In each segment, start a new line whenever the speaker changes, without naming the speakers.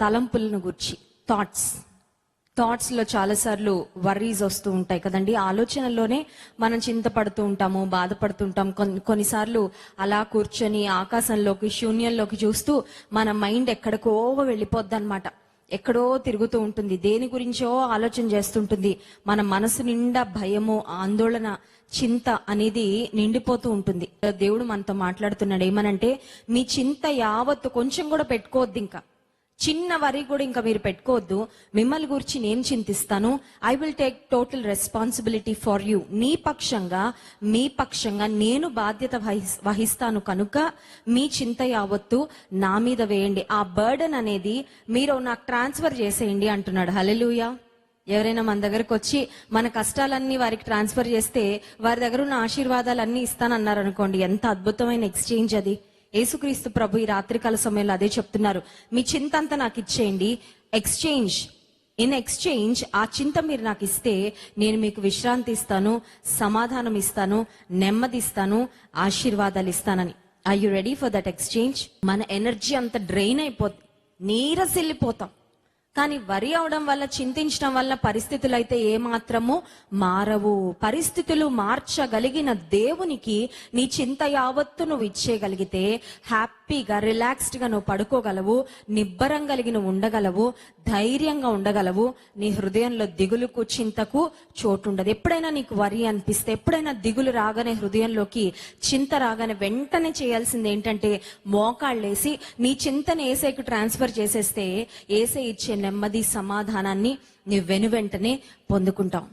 తలంపులను గుర్చి థాట్స్ థాట్స్లో చాలాసార్లు వర్రీస్ వస్తూ ఉంటాయి కదండి. ఆలోచనల్లోనే మనం చింతపడుతూ ఉంటాము బాధపడుతుంటాం. కొన్ని కొన్నిసార్లు అలా కూర్చొని ఆకాశంలోకి శూన్యంలోకి చూస్తూ మన మైండ్ ఎక్కడికో వెళ్ళిపోద్ది అనమాట ఎక్కడో తిరుగుతూ ఉంటుంది. దేని గురించో ఆలోచన చేస్తుంటుంది. మన మనసు నిండా భయము ఆందోళన చింత అనేది నిండిపోతూ ఉంటుంది. దేవుడు మనతో మాట్లాడుతున్నాడు ఏమనంటే మీ చింత యావత్తు కొంచెం కూడా పెట్టుకోవద్దు ఇంకా చిన్న వరి కూడా ఇంకా మీరు పెట్టుకోవద్దు. మిమ్మల్ని గురించి నేను చింతిస్తాను. I will take total responsibility for you నీ పక్షంగా మీ పక్షంగా నేను బాధ్యత వహిస్- వహిస్తాను కనుక మీ చింత యావత్తు నా మీద వేయండి. ఆ బర్డన్ అనేది మీరు నాకు ట్రాన్స్ఫర్ చేసేయండి అంటున్నాడు. హలెలుయా ఎవరైనా మన దగ్గరకు వచ్చి మన కష్టాలన్నీ వారికి ట్రాన్స్ఫర్ చేస్తే వారి దగ్గర ఉన్న ఆశీర్వాదాలన్నీ ఇస్తానన్నారు అనుకోండి. ఎంత అద్భుతమైన ఎక్స్చేంజ్ అది. యేసుక్రీస్తు ప్రభు ఈ రాత్రికాల సమయంలో అదే చెప్తున్నారు. మీ చింత అంతా నాకు ఇచ్చేయండి. ఎక్స్చేంజ్ ఇన్ ఎక్స్చేంజ్ ఆ చింత మీరు నాకు ఇస్తే నేను మీకు విశ్రాంతి ఇస్తాను సమాధానం ఇస్తాను నెమ్మది ఇస్తాను ఆశీర్వాదాలు ఇస్తానని. I you ready for that exchange మన ఎనర్జీ అంత డ్రైన్ అయిపోతుంది నీరసిల్లిపోతాం కానీ వరి అవడం వల్ల చింతించడం వల్ల పరిస్థితులు అయితే ఏమాత్రము మారవు. పరిస్థితులు మార్చగలిగిన దేవునికి నీ చింత యావత్తు నువ్వు ఇచ్చేయగలిగితే హ్యాపీ హ్యాపీగా రిలాక్స్డ్గా నువ్వు పడుకోగలవు నిబ్బరం కలిగి నువ్వు ఉండగలవు ధైర్యంగా ఉండగలవు నీ హృదయంలో దిగులుకు చింతకు చోటు ఉండదు ఎప్పుడైనా నీకు వరి అనిపిస్తే ఎప్పుడైనా దిగులు రాగానే హృదయంలోకి చింత రాగానే వెంటనే చేయాల్సింది ఏంటంటే మోకాళ్ళేసి నీ చింతని ఏసైకి ట్రాన్స్ఫర్ చేసేస్తే ఏసై ఇచ్చే నెమ్మది సమాధానాన్ని నీ వెను వెంటనే పొందుకుంటాం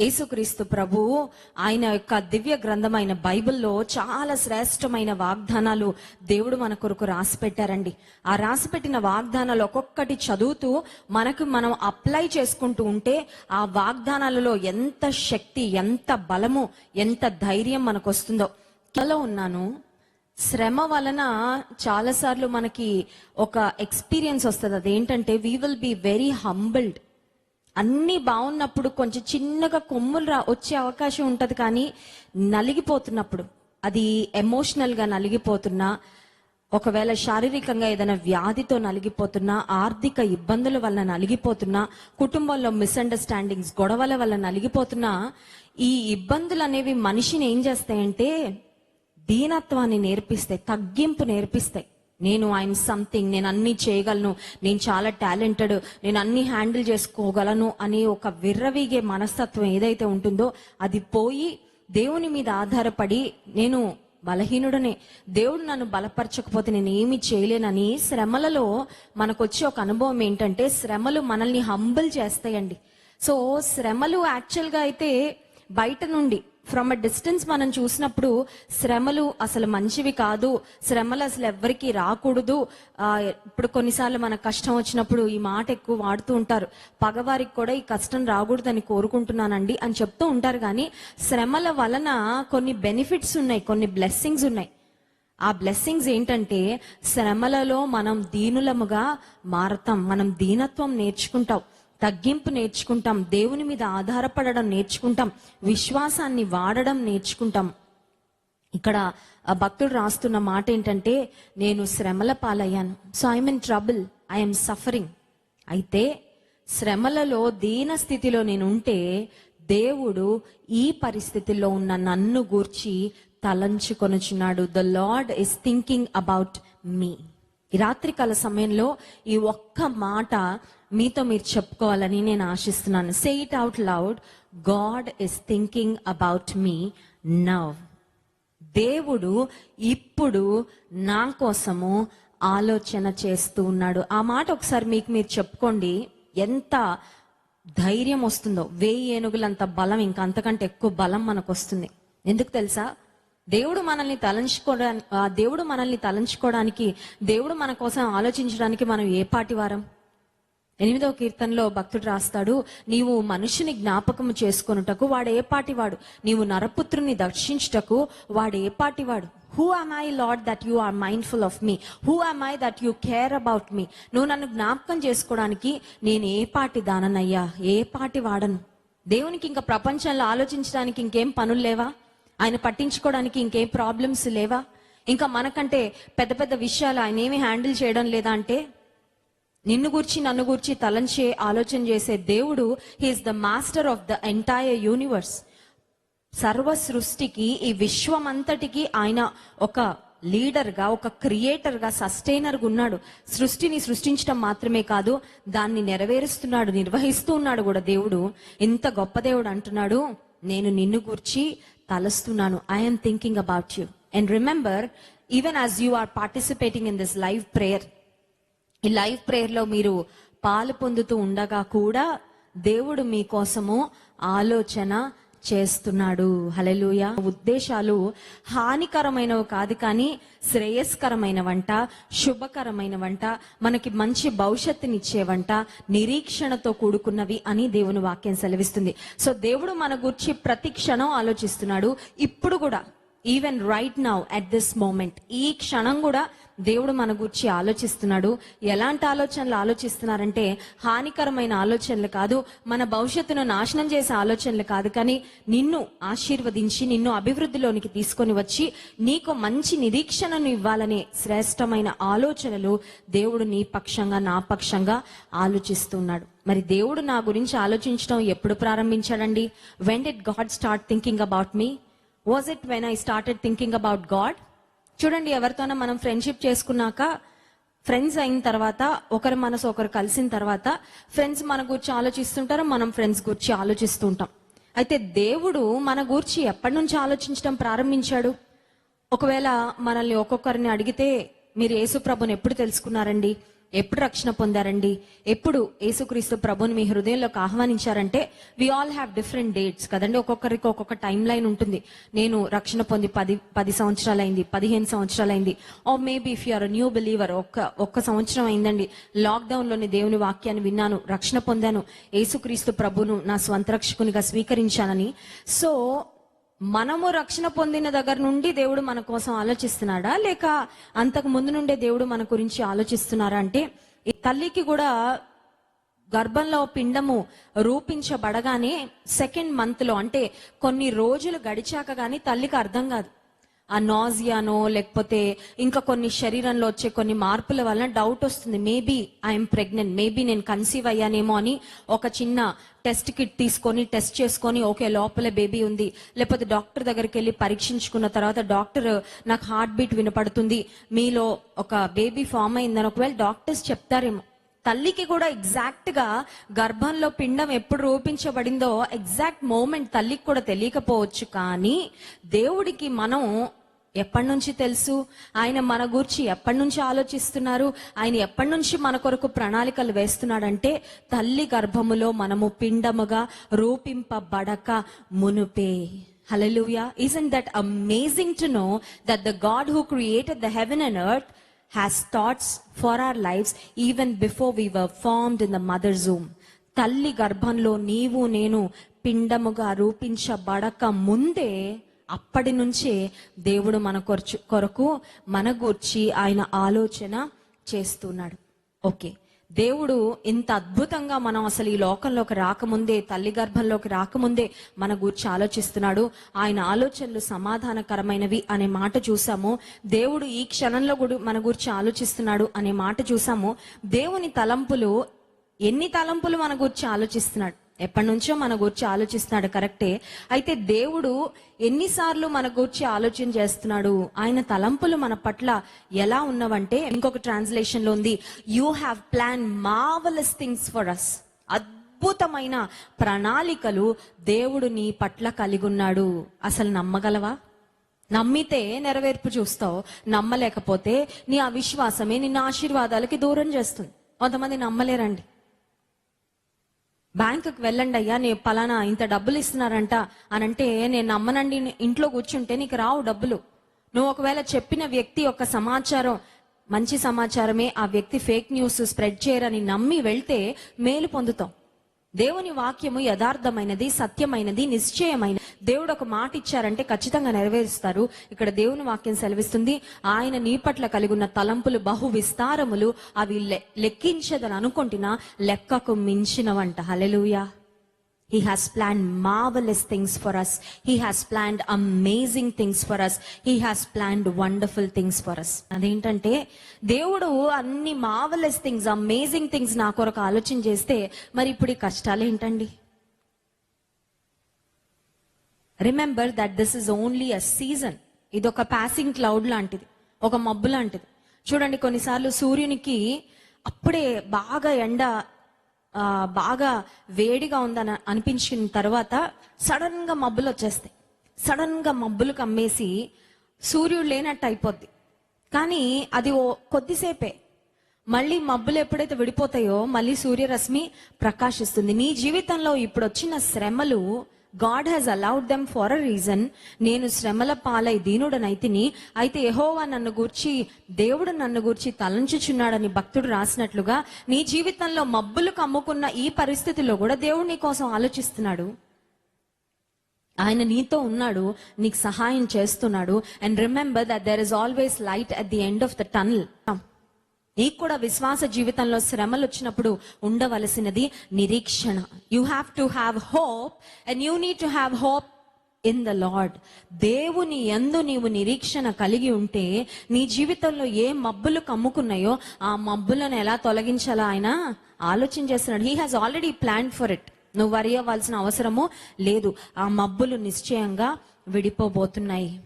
యేసుక్రీస్తు ప్రభువు ఆయన యొక్క దివ్య గ్రంథమైన బైబిల్లో చాలా శ్రేష్టమైన వాగ్దానాలు దేవుడు మన కొరకు రాసి పెట్టారండి ఆ రాసి పెట్టిన వాగ్దానాలు ఒక్కొక్కటి చదువుతూ మనకు మనం అప్లై చేసుకుంటూ ఉంటే ఆ వాగ్దానాలలో ఎంత శక్తి ఎంత బలము ఎంత ధైర్యం మనకు వస్తుందో త్వరలో ఉన్నాను. శ్రమ వలన చాలాసార్లు మనకి ఒక ఎక్స్పీరియన్స్ వస్తుంది. అదేంటంటే we will be very humbled అన్నీ బాగున్నప్పుడు కొంచెం చిన్నగా కొమ్ములు రా వచ్చే అవకాశం ఉంటుంది కానీ నలిగిపోతున్నప్పుడు అది ఎమోషనల్గా నలిగిపోతున్నా ఒకవేళ శారీరకంగా ఏదైనా వ్యాధితో నలిగిపోతున్నా ఆర్థిక ఇబ్బందుల వల్ల నలిగిపోతున్నా కుటుంబంలో మిస్అండర్స్టాండింగ్స్ గొడవల వల్ల నలిగిపోతున్నా ఈ ఇబ్బందులు అనేవి మనిషిని ఏం చేస్తాయంటే దీనత్వాన్ని నేర్పిస్తాయి తగ్గింపు నేర్పిస్తాయి. నేను ఐఎమ్ సంథింగ్ నేను అన్ని చేయగలను నేను చాలా టాలెంటెడ్ నేను అన్ని హ్యాండిల్ చేసుకోగలను అనే ఒక విర్రవీగే మనస్తత్వం ఏదైతే ఉంటుందో అది పోయి దేవుని మీద ఆధారపడి నేను బలహీనుడనే. దేవుడు నన్ను బలపరచకపోతే నేను ఏమి చేయలేనని శ్రమలలో మనకొచ్చే ఒక అనుభవం ఏంటంటే శ్రమలు మనల్ని హంబుల్ చేస్తాయండి. సో శ్రమలు యాక్చువల్గా అయితే బయట నుండి ఫ్రమ్ అ డిస్టెన్స్ మనం చూసినప్పుడు శ్రమలు అసలు మంచివి కాదు. శ్రమలు అసలు ఎవ్వరికి రాకూడదు. ఇప్పుడు కొన్నిసార్లు మన కష్టం వచ్చినప్పుడు ఈ మాట ఎక్కువ వాడుతూ ఉంటారు. పగవారికి కూడా ఈ కష్టం రాకూడదని కోరుకుంటున్నానండి అని చెప్తూ ఉంటారు కానీ శ్రమల వలన కొన్ని బెనిఫిట్స్ ఉన్నాయి కొన్ని బ్లెస్సింగ్స్ ఉన్నాయి. ఆ బ్లెస్సింగ్స్ ఏంటంటే శ్రమలలో మనం దీనులముగా మారతాం మనం దీనత్వం నేర్చుకుంటాం. తగ్గింపు నేర్చుకుంటాం దేవుని మీద ఆధారపడడం నేర్చుకుంటాం విశ్వాసాన్ని వాడడం నేర్చుకుంటాం. ఇక్కడ భక్తుడు రాస్తున్న మాట ఏంటంటే నేను శ్రమల పాలయ్యాను. So I'm in trouble I'm suffering అయితే శ్రమలలో దీన స్థితిలో నేను ఉంటే దేవుడు ఈ పరిస్థితిలో ఉన్న నన్ను గూర్చి తలంచుకొనుచున్నాడు. The Lord is thinking about me ఈ రాత్రికాల సమయంలో ఈ ఒక్క మాట మీతో మీరు చెప్పుకోవాలని నేను ఆశిస్తున్నాను. Say it out loud God is thinking about me now దేవుడు ఇప్పుడు నా కోసము ఆలోచన చేస్తూ ఉన్నాడు. ఆ మాట ఒకసారి మీకు మీరు చెప్పుకోండి. ఎంత ధైర్యం వస్తుందో. వేయి ఏనుగులంత బలం ఇంకా అంతకంటే ఎక్కువ బలం మనకు వస్తుంది ఎందుకు తెలుసా? దేవుడు మనల్ని తలంచుకోవడానికి ఆ, దేవుడు మనల్ని తలంచుకోవడానికి దేవుడు మన కోసం ఆలోచించడానికి మనం ఏ పాటి వారం? ఎనిమిదవ కీర్తనలో భక్తుడు రాస్తాడు నీవు మనుషుని జ్ఞాపకము చేసుకొనుటకు వాడు ఏ పాటివాడు నీవు నరపుత్రుని దర్శించుటకు వాడు ఏ పాటివాడు who am I Lord that you are mindful of me who am I that you care about me నువ్వు నన్ను జ్ఞాపకం చేసుకోవడానికి నేను ఏ పాటి దాననయ్యా? ఏ పాటి వాడను? దేవునికి ఇంకా ప్రపంచంలో ఆలోచించడానికి ఇంకేం పనులు లేవా? ఆయన పట్టించుకోవడానికి ఇంకేం ప్రాబ్లమ్స్ లేవా? ఇంకా మనకంటే పెద్ద పెద్ద విషయాలు ఆయన ఏమి హ్యాండిల్ చేయడం లేదా అంటే నిన్ను గూర్చి నన్ను గూర్చి తలంచే ఆలోచన చేసే దేవుడు he is the master of the entire universe సర్వ సృష్టికి ఈ విశ్వమంతటికి ఆయన ఒక లీడర్గా ఒక క్రియేటర్గా సస్టైనర్గా ఉన్నాడు. సృష్టిని సృష్టించడం మాత్రమే కాదు దాన్ని నెరవేరుస్తున్నాడు నిర్వహిస్తూ ఉన్నాడు కూడా దేవుడు. ఇంత గొప్ప దేవుడు అంటున్నాడు. నేను నిన్ను గూర్చి తలస్తున్నాను. I'm thinking about you and remember even as you are participating in this live prayer ఈ లైవ్ ప్రేయర్లో మీరు పాలు పొందుతూ ఉండగా కూడా దేవుడు మీకోసము ఆలోచన చేస్తున్నాడు. హలెలుయ ఉద్దేశాలు హానికరమైనవి కాదు కానీ శ్రేయస్కరమైనవంట శుభకరమైనవంట మనకి మంచి భవిష్యత్తునిచ్చేవంట నిరీక్షణతో కూడుకున్నవి అని దేవుని వాక్యం సెలవిస్తుంది. సో దేవుడు మన గురించి ప్రతి క్షణం ఆలోచిస్తున్నాడు. ఇప్పుడు కూడా even right now at this moment ఈ క్షణం కూడా దేవుడు మన గురించి ఆలోచిస్తున్నాడు. ఎలాంటి ఆలోచనలు ఆలోచిస్తున్నారంటే హానికరమైన ఆలోచనలు కాదు మన భవిష్యత్తును నాశనం చేసే ఆలోచనలు కాదు. కానీ నిన్ను ఆశీర్వదించి నిన్ను అభివృద్ధిలోనికి తీసుకొని వచ్చి నీకు మంచి నిరీక్షణను ఇవ్వాలనే శ్రేష్టమైన ఆలోచనలు దేవుడు నీ పక్షంగా నా పక్షంగా ఆలోచిస్తున్నాడు. మరి దేవుడు నా గురించి ఆలోచించడం ఎప్పుడు ప్రారంభించాడండి? When did God start thinking about me was it when I started thinking about God చూడండి ఎవరితోనో మనం ఫ్రెండ్షిప్ చేసుకున్నాక ఫ్రెండ్స్ అయిన తర్వాత ఒకరి మనసు ఒకరు కలిసిన తర్వాత ఫ్రెండ్స్ మన గురించి ఆలోచిస్తుంటారు మనం ఫ్రెండ్స్ గురించి ఆలోచిస్తూ ఉంటాం అయితే దేవుడు మన గురించి ఎప్పటి నుంచి ఆలోచించడం ప్రారంభించాడు? ఒకవేళ మనల్ని ఒక్కొక్కరిని అడిగితే మీరు యేసు ప్రభుని ఎప్పుడు తెలుసుకున్నారండి? ఎప్పుడు రక్షణ పొందారండి? ఎప్పుడు యేసుక్రీస్తు ప్రభుని మీ హృదయంలోకి ఆహ్వానించారంటే we all have different dates కదండి. ఒక్కొక్కరికి ఒక్కొక్క టైం లైన్ ఉంటుంది. నేను రక్షణ పొంది పది పది సంవత్సరాలైంది పదిహేను సంవత్సరాలైంది. ఓ maybe if you're new believer ఒక్క ఒక్క సంవత్సరం అయిందండి. లాక్డౌన్లోని దేవుని వాక్యాన్ని విన్నాను రక్షణ పొందాను. యేసుక్రీస్తు ప్రభును నా స్వంత రక్షకునిగా స్వీకరించానని. సో మనము రక్షణ పొందిన దగ్గర నుండి దేవుడు మన కోసం ఆలోచిస్తున్నాడా? లేక అంతకు ముందు నుండే దేవుడు మన గురించి ఆలోచిస్తున్నారా? అంటే ఈ తల్లికి కూడా గర్భంలో పిండము రూపించబడగానే సెకండ్ మంత్లో అంటే కొన్ని రోజులు గడిచాక కానీ తల్లికి అర్థం కాదు. ఆ నాజియానో లేకపోతే ఇంకా కొన్ని శరీరంలో వచ్చే కొన్ని మార్పుల వలన డౌట్ వస్తుంది. మేబీ ఐఎమ్ ప్రెగ్నెంట్ మేబీ నేను కన్సీవ్ అయ్యానేమో అని ఒక చిన్న టెస్ట్ కిట్ తీసుకొని టెస్ట్ చేసుకొని ఓకే లోపల బేబీ ఉంది. లేకపోతే డాక్టర్ దగ్గరికి వెళ్ళి పరీక్షించుకున్న తర్వాత డాక్టర్ నాకు హార్ట్ బీట్ వినపడుతుంది. మీలో ఒక బేబీ ఫామ్ అయిందని ఒకవేళ డాక్టర్స్ చెప్తారేమో. తల్లికి కూడా ఎగ్జాక్ట్గా గర్భంలో పిండం ఎప్పుడు రూపించబడిందో ఎగ్జాక్ట్ మూమెంట్ తల్లికి కూడా తెలియకపోవచ్చు కానీ దేవుడికి మనం ఎప్పటి నుంచి తెలుసు? ఆయన మన గురించి ఎప్పటి నుంచి ఆలోచిస్తున్నారు? ఆయన ఎప్పటి నుంచి మన కొరకు ప్రణాళికలు వేస్తున్నాడంటే తల్లి గర్భములో మనము పిండముగా రూపింపబడక మునుపే. Hallelujah isn't that amazing to know that the God who created the heaven and earth has thoughts for our lives even before we were formed in the mother Zoom తల్లి గర్భంలో నీవు నేను పిండముగా రూపించబడక ముందే అప్పటి నుంచే దేవుడు మన కొరచు కొరకు మన గూర్చి ఆయన ఆలోచన చేస్తున్నాడు. ఓకే. దేవుడు ఇంత అద్భుతంగా మనం అసలు ఈ లోకంలోకి రాకముందే తల్లి గర్భంలోకి రాకముందే మన గూర్చి ఆలోచిస్తున్నాడు. ఆయన ఆలోచనలు సమాధానకరమైనవి అనే మాట చూసాము. దేవుడు ఈ క్షణంలో కూడా మన గూర్చి ఆలోచిస్తున్నాడు అనే మాట చూసాము. దేవుని తలంపులు ఎన్ని తలంపులు మన గూర్చి ఆలోచిస్తున్నాడు? ఎప్పటి నుంచో మన గురించి ఆలోచిస్తున్నాడు కరెక్టే. అయితే దేవుడు ఎన్నిసార్లు మన గురించి ఆలోచన చేస్తున్నాడు? ఆయన తలంపులు మన పట్ల ఎలా ఉన్నవంటే ఇంకొక ట్రాన్స్లేషన్లో ఉంది you have plan marvellous things for us అద్భుతమైన ప్రణాళికలు దేవుడు నీ పట్ల కలిగి ఉన్నాడు అసలు నమ్మగలవా? నమ్మితే నెరవేర్పు చూస్తావు నమ్మలేకపోతే నీ అవిశ్వాసమే నిన్న ఆశీర్వాదాలకి దూరం చేస్తుంది. కొంతమంది నమ్మలేరండి. బ్యాంకుకి వెళ్ళండి అయ్యా నేను పలానా ఇంత డబ్బులు ఇస్తున్నారంట అని అంటే నేను నమ్మనండి ఇంట్లో కూర్చుంటే నీకు రావు డబ్బులు. నువ్వు ఒకవేళ చెప్పిన వ్యక్తి యొక్క సమాచారం మంచి సమాచారమే ఆ వ్యక్తి ఫేక్ న్యూస్ స్ప్రెడ్ చేయరని నమ్మి వెళ్తే మేలు పొందుతాం. దేవుని వాక్యము యథార్థమైనది సత్యమైనది నిశ్చయమైనది దేవుడు ఒక మాట ఇచ్చారంటే ఖచ్చితంగా నెరవేరుస్తారు. ఇక్కడ దేవుని వాక్యం సెలవిస్తుంది ఆయన నీ పట్ల కలిగి ఉన్న తలంపులు బహు విస్తారములు అవి లెక్కించదని అనుకుంటున్నా లెక్కకు మించినవంట. Hallelujah He has planned marvelous things for us. He has planned amazing things for us. He has planned wonderful things for us. అదేంటంటే దేవుడు అన్ని మార్వలస్ థింగ్స్ అమేజింగ్ థింగ్స్ నా కొరకు ఆలోచన చేస్తే మరి ఇప్పుడు ఈ కష్టాలు ఏంటండి remember that this is only a season ఇది ఒక పాసింగ్ క్లౌడ్ లాంటిది ఒక మబ్బు లాంటిది చూడండి కొన్నిసార్లు సూర్యునికి అప్పుడే బాగా ఎండ బాగా వేడిగా ఉందని అనిపించిన తర్వాత సడన్గా మబ్బులు వచ్చేస్తాయి. సడన్గా మబ్బులు కమ్మేసి సూర్యుడు లేనట్టు అయిపోద్ది. కానీ అది ఓ కొద్దిసేపే. మళ్ళీ మబ్బులు ఎప్పుడైతే విడిపోతాయో మళ్ళీ సూర్యరశ్మి ప్రకాశిస్తుంది. నీ జీవితంలో ఇప్పుడు వచ్చిన శ్రమలు God has allowed them for a reason నేను శ్రమల పాలై దీనుడనైతిని అయితే ఎహోవా నన్ను గూర్చి దేవుడు నన్ను గూర్చి తలంచుచున్నాడని భక్తుడు రాసినట్లుగా నీ జీవితంలో మబ్బులు కమ్ముకున్న ఈ పరిస్థితిలో కూడా దేవుడు నీ కోసం ఆలోచిస్తున్నాడు. ఆయన నీతో ఉన్నాడు నీకు సహాయం చేస్తున్నాడు. And remember that there is always light at the end of the tunnel నీకు కూడా విశ్వాస జీవితంలో శ్రమలు వచ్చినప్పుడు ఉండవలసినది నిరీక్షణ. You have to have hope and you need to have hope in the Lord దేవుని ఎందు నీవు నిరీక్షణ కలిగి ఉంటే నీ జీవితంలో ఏ మబ్బులు కమ్ముకున్నాయో ఆ మబ్బులను ఎలా తొలగించాలో ఆయన ఆలోచన చేస్తున్నాడు. He has already plan for it నువ్వు వరి అవ్వాల్సిన అవసరము లేదు. ఆ మబ్బులు నిశ్చయంగా విడిపోబోతున్నాయి.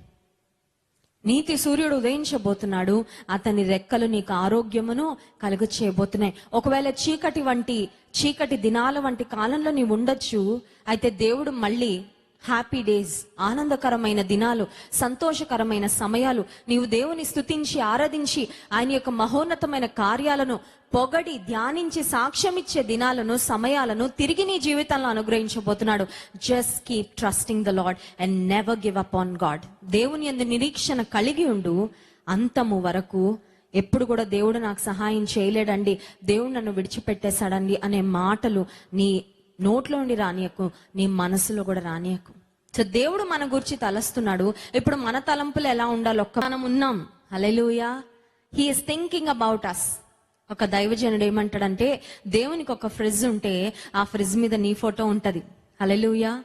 నీతి సూర్యుడు ఉదయించబోతున్నాడు. అతని రెక్కలు నీకు ఆరోగ్యమును కలుగు చేయబోతున్నాయి ఒకవేళ చీకటి వంటి చీకటి దినాల వంటి కాలంలో నీవు ఉండొచ్చు. అయితే దేవుడు మళ్ళీ హ్యాపీ డేస్ ఆనందకరమైన దినాలు సంతోషకరమైన సమయాలు. నీవు దేవుని స్థుతించి ఆరాధించి ఆయన యొక్క మహోన్నతమైన కార్యాలను పొగడి ధ్యానించి సాక్ష్యమిచ్చే దినాలను సమయాలను తిరిగి నీ జీవితంలో అనుగ్రహించబోతున్నాడు. Just keep trusting the Lord and never give up on God దేవుని ఎందు నిరీక్షణ కలిగి ఉండు. అంతము వరకు ఎప్పుడు కూడా దేవుడు నాకు సహాయం చేయలేడండి. దేవుడు నన్ను విడిచిపెట్టేశాడండి అనే మాటలు నీ నోట్లో నుండి రానియకు నీ మనసులో కూడా రానియకు. సో దేవుడు మన గురించి తలస్తున్నాడు. ఇప్పుడు మన తలంపులు ఎలా ఉండాలి ఒక్క మనం ఉన్నాం. Hallelujah he is thinking about us ఒక దైవజనుడు ఏమంటాడంటే దేవునికి ఒక ఫ్రిడ్జ్ ఉంటే ఆ ఫ్రిడ్జ్ మీద నీ ఫోటో ఉంటుంది. హలెలుయా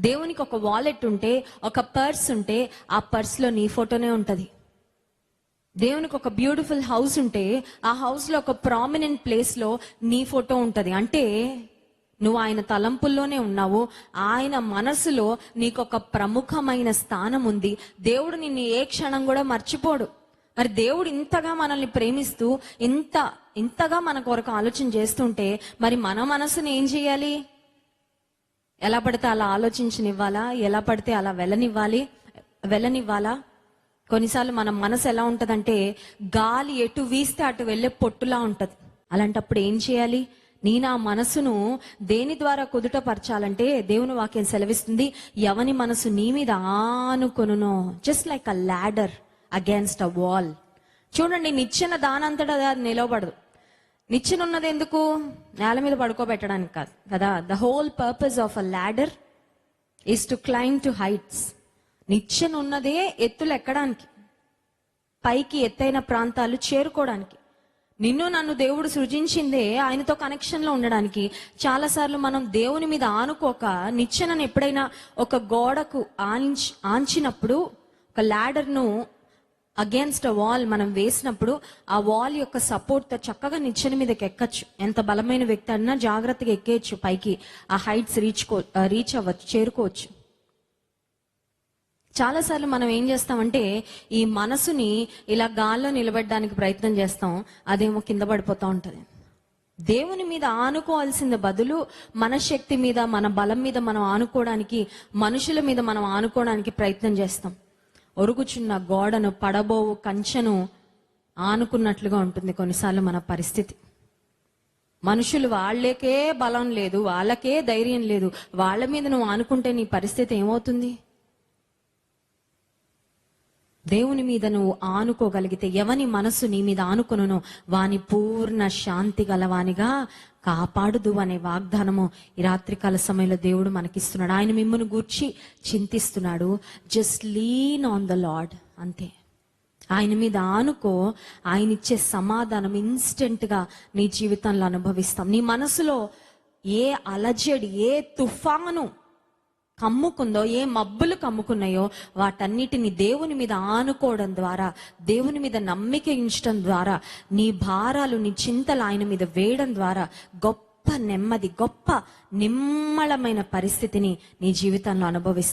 దేవునికి ఒక వాలెట్ ఉంటే ఒక పర్స్ ఉంటే ఆ పర్స్లో నీ ఫోటోనే ఉంటుంది. దేవునికి ఒక బ్యూటిఫుల్ హౌస్ ఉంటే ఆ హౌస్లో ఒక ప్రామినెంట్ ప్లేస్లో నీ ఫోటో ఉంటుంది. అంటే నువ్వు ఆయన తలంపుల్లోనే ఉన్నావు. ఆయన మనసులో నీకు ఒక ప్రముఖమైన స్థానం ఉంది దేవుడు నిన్ను ఏ క్షణం కూడా మర్చిపోడు. మరి దేవుడు ఇంతగా మనల్ని ప్రేమిస్తూ ఇంత ఇంతగా మన కొరకు ఆలోచన చేస్తుంటే మరి మన మనసుని ఏం చేయాలి? ఎలా పడితే అలా ఆలోచించనివ్వాలా? ఎలా పడితే అలా వెళ్ళనివ్వాలి? వెళ్ళనివ్వాలా? కొన్నిసార్లు మన మనసు ఎలా ఉంటుందంటే గాలి ఎటు వీస్తే అటు వెళ్ళే పొట్టులా ఉంటుంది. అలాంటప్పుడు ఏం చేయాలి? నీ నా మనసును దేని ద్వారా కుదుటపరచాలంటే దేవుని వాక్యం సెలవిస్తుంది ఎవని మనసు నీ మీద ఆనుకొనునో. Just like a ladder against a wall చూడండి నిచ్చెన దానంతటా అది నిలవబడదు. నిచ్చెన ఉన్నది ఎందుకు? నేల మీద పడుకోబెట్టడానికి కాదు కదా. The whole purpose of a ladder is to climb to heights నిచ్చెన ఉన్నదే ఎత్తులు ఎక్కడానికి పైకి ఎత్తైన ప్రాంతాలు చేరుకోవడానికి. నిన్ను నన్ను దేవుడు సృజించిందే ఆయనతో కనెక్షన్లో ఉండడానికి. చాలాసార్లు మనం దేవుని మీద ఆనుకోక నిచ్చెనను ఎప్పుడైనా ఒక గోడకు ఆంచ్ ఆంచినప్పుడు ఒక ల్యాడర్ను అగేన్స్ట్ అ వాల్ మనం వేసినప్పుడు ఆ వాల్ యొక్క సపోర్ట్తో చక్కగా నిచ్చెన మీదకి ఎక్కచ్చు. ఎంత బలమైన వ్యక్తి అన్నా జాగ్రత్తగా ఎక్కేయచ్చు పైకి. ఆ హైట్స్ రీచ్ రీచ్ అవ్వచ్చు చేరుకోవచ్చు. చాలాసార్లు మనం ఏం చేస్తామంటే ఈ మనసుని ఇలా గాల్లో నిలబెట్టడానికి ప్రయత్నం చేస్తాం అదేమో కింద పడిపోతూ ఉంటుంది. దేవుని మీద ఆనుకోవాల్సిన బదులు మన శక్తి మీద మన బలం మీద మనం ఆనుకోవడానికి మనుషుల మీద మనం ఆనుకోవడానికి ప్రయత్నం చేస్తాం. ఒరుగుచున్న గోడను పడబోవు కంచెను ఆనుకున్నట్లుగా ఉంటుంది కొన్నిసార్లు మన పరిస్థితి. మనుషులు వాళ్ళకే బలం లేదు వాళ్ళకే ధైర్యం లేదు. వాళ్ళ మీద నువ్వు ఆనుకుంటే నీ పరిస్థితి ఏమవుతుంది? దేవుని మీద నువ్వు ఆనుకోగలిగితే ఎవని మనసు నీ మీద ఆనుకొనునో? వాని పూర్ణ శాంతి గలవానిగా కాపాడుదు అనే వాగ్దానము ఈ రాత్రికాల సమయంలో దేవుడు మనకిస్తున్నాడు. ఆయన మిమ్మల్ని గూర్చి చింతిస్తున్నాడు. Just lean on the Lord అంతే. ఆయన మీద ఆనుకో. ఆయన ఇచ్చే సమాధానం ఇన్స్టెంట్గా నీ జీవితంలో అనుభవిస్తాం. నీ మనసులో ఏ అలజడి ఏ తుఫాను కమ్ముకుందో ఏ మబ్బులు కమ్ముకున్నాయో వాటన్నిటిని దేవుని మీద ఆనుకోవడం ద్వారా దేవుని మీద నమ్మిక ఉంచడం ద్వారా నీ భారాలు నీ చింతలు ఆయన మీద వేయడం ద్వారా గొప్ప నెమ్మది గొప్ప నిమ్మళమైన పరిస్థితిని నీ జీవితంలో అనుభవిస్తావు